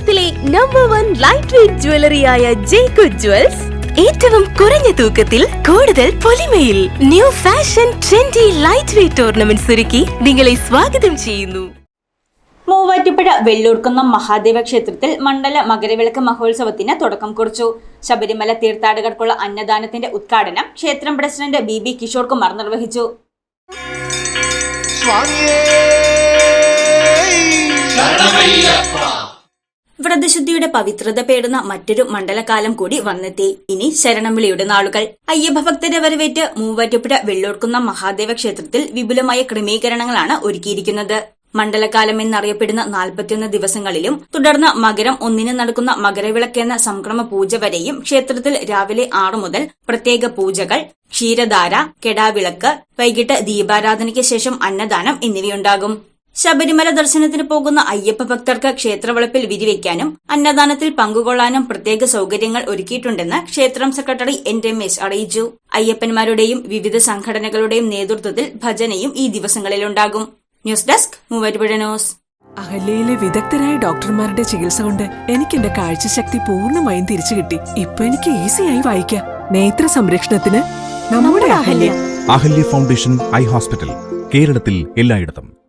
കേരളത്തിലെ number one light weight ജ്വല്ലറിയായ ജേക്കു jewels ഏറ്റവും കുറഞ്ഞ തൂക്കത്തിൽ കൂടുതൽ പൊലിമയിൽ new fashion trendy light weight ornaments ഒരുക്കി നിങ്ങളെ സ്വാഗതം ചെയ്യുന്നു. മൂവാറ്റുപുഴ വെള്ളൂർക്കുന്നം മഹാദേവ ക്ഷേത്രത്തിൽ മണ്ഡല മകരവിളക്ക് മഹോത്സവത്തിന് തുടക്കം കുറിച്ചു. ശബരിമല തീർത്ഥാടകർക്കുള്ള അന്നദാനത്തിന്റെ ഉദ്ഘാടനം ക്ഷേത്രം president B B Kishore Kumar നിർവഹിച്ചു. സ്വാമിയേ! വ്രതശുദ്ധിയുടെ പവിത്രത പേടുന്ന മറ്റൊരു മണ്ഡലകാലം കൂടി വന്നെത്തി. ഇനി ശരണം വിളിയുടെ നാളുകൾ. അയ്യപ്പഭക്തരെ വരവേറ്റ് മൂവാറ്റുപുഴ വെള്ളോർക്കുന്ന മഹാദേവ ക്ഷേത്രത്തിൽ വിപുലമായ ക്രമീകരണങ്ങളാണ് ഒരുക്കിയിരിക്കുന്നത്. മണ്ഡലകാലം എന്നറിയപ്പെടുന്ന നാൽപ്പത്തിയൊന്ന് ദിവസങ്ങളിലും തുടർന്ന് മകരം ഒന്നിന് നടക്കുന്ന മകരവിളക്ക് എന്ന സംക്രമ പൂജ വരെയും ക്ഷേത്രത്തിൽ രാവിലെ ആറു മുതൽ പ്രത്യേക പൂജകൾ ക്ഷീരധാര കെടാവിളക്ക് വൈകിട്ട് ദീപാരാധനയ്ക്ക് ശേഷം അന്നദാനം എന്നിവയുണ്ടാകും. ശബരിമല ദർശനത്തിന് പോകുന്ന അയ്യപ്പ ഭക്തർക്ക് ക്ഷേത്രവളപ്പിൽ വിരിവെക്കാനും അന്നദാനത്തിൽ പങ്കുകൊള്ളാനും പ്രത്യേക സൗകര്യങ്ങൾ ഒരുക്കിയിട്ടുണ്ടെന്ന് ക്ഷേത്രം സെക്രട്ടറി എൻ രമേശ് അറിയിച്ചു. അയ്യപ്പന്മാരുടെയും വിവിധ സംഘടനകളുടെയും നേതൃത്വത്തിൽ ഭജനയും ഈ ദിവസങ്ങളിലുണ്ടാകും. News desk Muvattupuzha news. അഹല്യയിലെ വിദഗ്ധരായ ഡോക്ടർമാരുടെ ചികിത്സ കൊണ്ട് എനിക്ക് എന്റെ കാഴ്ചശക്തി പൂർണമായും തിരിച്ചു കിട്ടി. ഇപ്പൊ എനിക്ക് ഈസിയായി വായിക്കാം. നേത്ര സംരക്ഷണത്തിന് നമ്മുടെ Ahalya. Ahalya foundation eye hospital കേരളത്തിൽ എല്ലായിടത്തും.